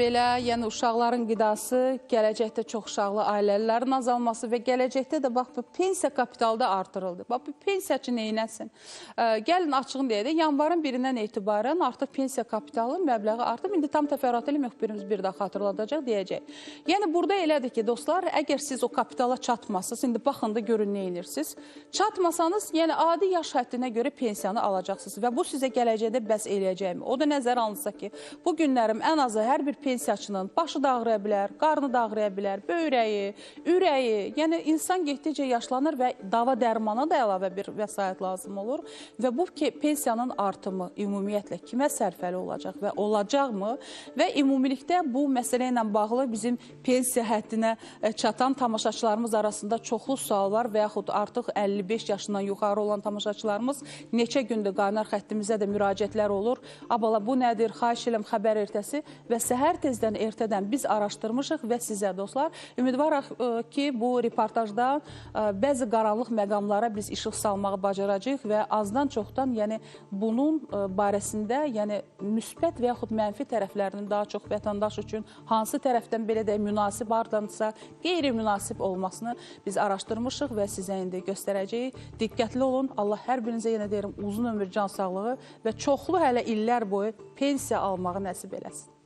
belə, yəni uşaqların qidası, gələcəkdə çox uşaqlı ailələrin azalması və gələcəkdə də bax bu pensiya kapitalı da artırıldı. Bax bu pensiyaçı neynəsin? Ə, Gəlin açığın deyək də, yanvarın birindən etibarən artıq pensiya kapitalı məbləği artıb. İndi tam təfərrüatı ilə müxbirimiz bir daha xatırladacaq, deyəcək. Yəni burada elədir ki, dostlar, əgər siz o kapitala çatmasınız, indi baxın da görün nə edirsiniz. Çatmasanız, yəni adi yaş həddinə görə pensiyanı alacaqsınız və bu sizə gələcəkdə bəs eləyəcəkmi? O da nəzərə alınsa ki, bu günlərim ən azı hər bir pensiyaçının başı da ağrıya bilər, qarnı da ağrıya bilər, böyrəyi, ürəyi, yəni insan getdikcə yaşlanır və dava dərmana da əlavə bir vəsait lazım olur və bu pensiyanın artımı ümumiyyətlə kimə sərfəli olacaq və olacaqmı və ümumilikdə bu məsələ ilə bağlı bizim pensiya həddinə e, çatan tamaşaçılarımız arasında çoxlu sual var və yaxud artıq 55 yaşından yuxarı olan tamaşaçılarımız neçə gündür qaynar xəttimizə də müraciətlər olur. Abala bu nədir? Xahiş edirəm xəbər ertəsi və səhər tezdən ertədən biz araşdırmışıq və sizə dostlar ümidvarıq e, ki, bu reportajda e, bəzi qaranlıq məqamlara biz işıq salmağı bacaracağıq və azdan çoxdan, yəni bunun e, barəsində, yəni müsbət və yaxud mənfi tərəflərinin daha çox vətəndaş üçün hansı tərəfdən belə də münasib hardansa qeyri-münasib olmasını biz araşdırmışıq və sizə indi göstərəcəyik. Diqqətli olun. Allah hər birinizə yenə deyirəm uzun ömür, can sağlığı və çoxlu hələ illər boyu pensiya almağı nəsib eləsin.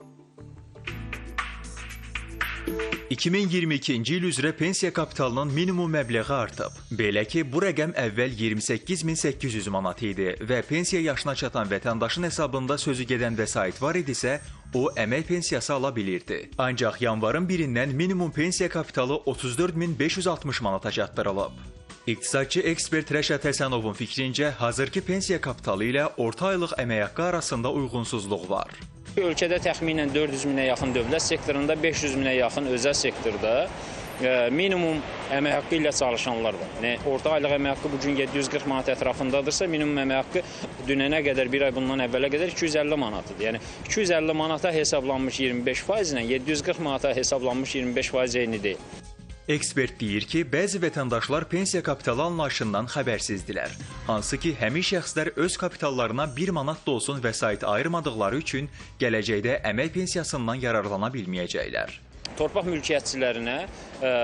2022-ci il üzrə pensiya kapitalının minimum məbləği artıb. Belə ki, bu rəqəm əvvəl 28800 manat idi və pensiya yaşına çatan vətəndaşın hesabında sözü gedən vəsait var idisə, o əmək pensiyası ala bilirdi. Ancaq yanvarın 1-dən minimum pensiya kapitalı 34560 manata çatdırılıb. İqtisadçı ekspert Rəşad Həsənovun fikrincə, hazırki pensiya kapitalı ilə orta aylıq əmək haqqı arasında uyğunsuzluq var. Ölkədə təxminən 400 minə yaxın dövlət sektorunda, 500 minə yaxın özəl sektorda e, minimum əmək haqqı ilə çalışanlar var. Yəni orta aylıq əmək haqqı bu gün 740 manat ətrafındadırsa, minimum əmək haqqı dünənə qədər, bir ay bundan əvvələ qədər 250 manatdır. Yəni 250 manata hesablanmış 25% ilə 740 manata hesablanmış 25% eyni deyil. Ekspert deyir ki, bəzi vətəndaşlar pensiya kapitalı anlayışından xəbərsizdilər. Hansı ki, həmin şəxslər öz kapitallarına 1 manat da olsun vəsait ayırmadıkları üçün gələcəkdə əmək pensiyasından yararlana bilməyəcəklər. Torpaq mülkiyyətçilərinə ə,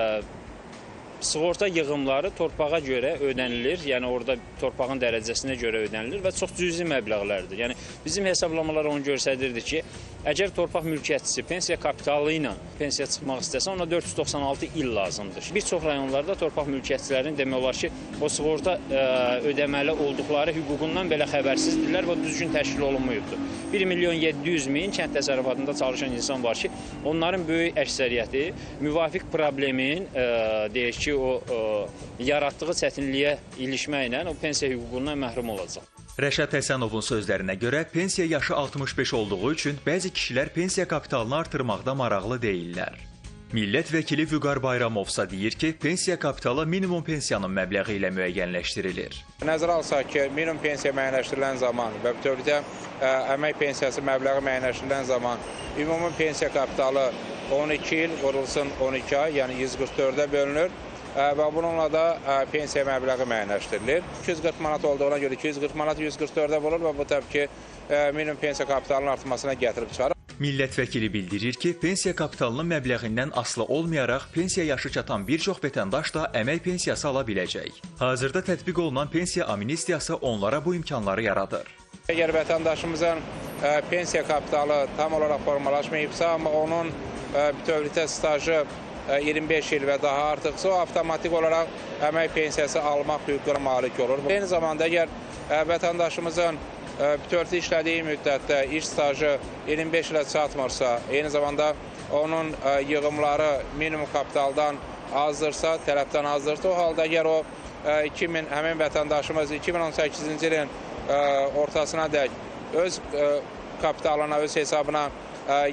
sığorta yığımları torpağa görə ödənilir. Yəni orada torpağın dərəcəsinə görə ödənilir və çox cüzi məbləğlərdir. Yəni bizim hesablamalar onu göstərirdi ki, əgər torpaq mülkiyyətçisi pensiya kapitalı ilə pensiya çıxmaq istəsə, ona 496 il lazımdır. Bir çox rayonlarda torpaq mülkiyyətçilərinin demək olar ki, o sığorta ə, ödəməli olduqları hüququndan belə xəbərsizdirlər və düzgün təşkil olunmayıbdır. 1 milyon 700 min kənd təsərrüfatında çalışan insan var ki, onların böyük əksəriyyəti müvafiq problemin ə, deyək ki, o ə, yaratdığı çətinliyə ilişməklə o pensiya hüququndan məhrum olacaq. Rəşad Həsənovun sözlərinə görə pensiya yaşı 65 olduğu üçün bəzi kişilər pensiya kapitalını artırmaqda maraqlı deyillər. Millət vəkili Vüqar Bayramovsa deyir ki, pensiya kapitalı minimum pensiyanın məbləği ilə müəyyənləşdirilir. Nəzərə alsaq ki, minimum pensiya müəyyənləşdirilən zaman və bütövlükdə ə, əmək pensiyası məbləği müəyyənləşdirilən zaman ümumi pensiya kapitalı 12 il vurulsun 12 ay, yəni 144-ə bölünür və bununla da pensiya məbləği müəyyənləşdirilir. 240 manat olduğuna görə 240 manat 144-ə vurulur və bu təbii ki, minimum pensiya kapitalının artmasına gətirib çıxarır. Millət vəkili bildirir ki, pensiya kapitalının məbləğindən asılı olmayaraq pensiya yaşı çatan bir çox vətəndaş da əmək pensiyası ala biləcək. Hazırda tətbiq olunan pensiya amnistiyası onlara bu imkanları yaradır. Əgər vətəndaşımızın pensiya kapitalı tam olaraq formalaşmayıbsa, amma onun bütövlükdə stajı 25 il və daha artıqsa, o avtomatik olaraq əmək pensiyası almaq hüququna malik olur. Eyni zamanda əgər vətəndaşımızın bütövlükdə işlədiyi müddətdə iş stajı 25 ilə çatmırsa, eyni zamanda onun yığımları minimum kapitaldan azdırsa, tələbdən azdırsa, o halda əgər o ə, 2000 həmin vətəndaşımız 2018-ci ilin ortasına dək öz kapitalına, öz hesabına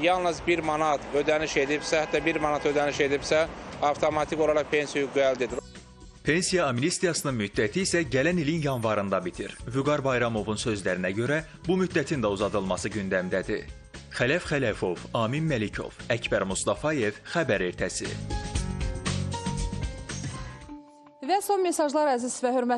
yalnız 1 manat ödəniş edibsə, hətta 1 manat ödəniş edibsə, avtomatik olaraq pensiya hüququ əldə edir. Pensiya amnistiyasının müddəti isə gələn ilin yanvarında bitir. Vüqar Bayramovun sözlərinə görə bu müddətin də uzadılması gündəmdədir. Xələf Xələfov, Amin Məlikov, Əkbər Mustafayev, Xəbər ertəsi. Və son mesajlar əziz və hörmətli